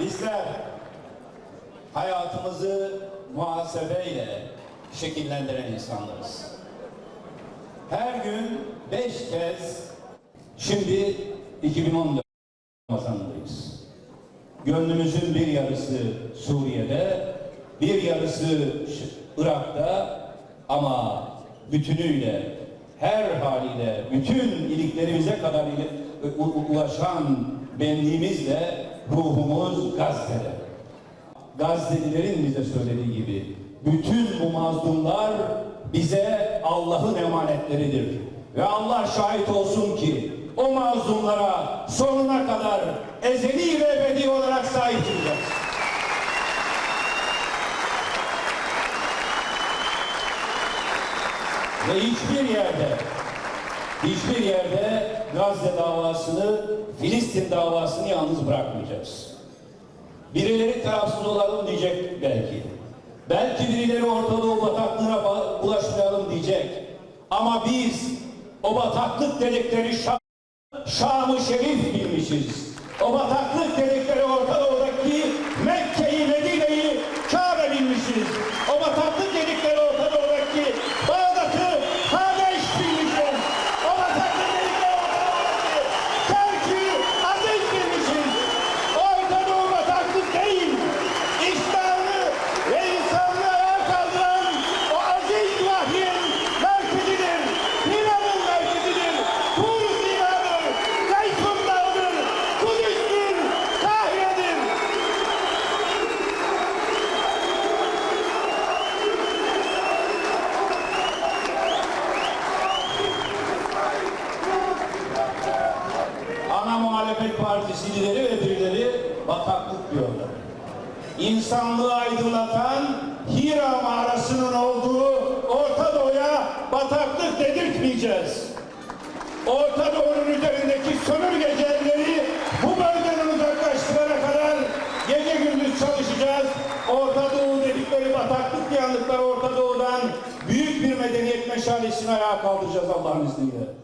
Bizler hayatımızı muhasebeyle şekillendiren insanlarız. Her gün beş kez, şimdi 2014 Ramazan'dayız. Gönlümüzün bir yarısı Suriye'de, bir yarısı Irak'ta ama bütünüyle, her haliyle, bütün iliklerimize kadar ulaşan benliğimizle ruhumuz Gazze'de. Gazze'lilerin bize söylediği gibi bütün bu mazlumlar bize Allah'ın emanetleridir. Ve Allah şahit olsun ki o mazlumlara sonuna kadar ezeli ve ebedi olarak sahip çıkacağız. Ve hiçbir yerde hiçbir yerde Gazze davasını, Filistin davasını yalnız bırakmayacağız. Birileri tarafsız olalım diyecek belki. Belki birileri Orta Doğu bataklığına ba- bulaşmayalım diyecek. Ama biz o bataklık dedikleri Şam, Şam-ı Şerif bilmişiz. O bataklık dedikleri Orta Doğu'daki Mekke'yi, Medine'yi Kabe bilmişiz. O bataklık dedikleri Orta Doğu'daki Bağdat'ı Hadeş bilmişiz. O bataklık dedikleri Orta Doğu'daki Kerkü Aziz bilmişiz. Orta Doğu bataklık değil. İslam'ı ve insanlığı ayağa kaldıran o aziz vahyin merkezidir. Hina'nın merkezidir. Tur Zina'dır. Zeytun Dağı'dır. Kudüs'tür. Kahire'dir. ana muhalefet partisi lideri ve birileri bataklık diyorlar. İnsanlığı aydınlatan Hira mağarasının olduğu Orta Doğu'ya bataklık dedirtmeyeceğiz. Orta Doğu'nun üzerindeki sömürgeci elleri bu bölgeden uzaklaştırana kadar gece gündüz çalışacağız. Orta Doğu dedikleri bataklık yanlıkları Orta Doğu'dan büyük bir medeniyet meşalesini ayağa kaldıracağız Allah'ın izniyle.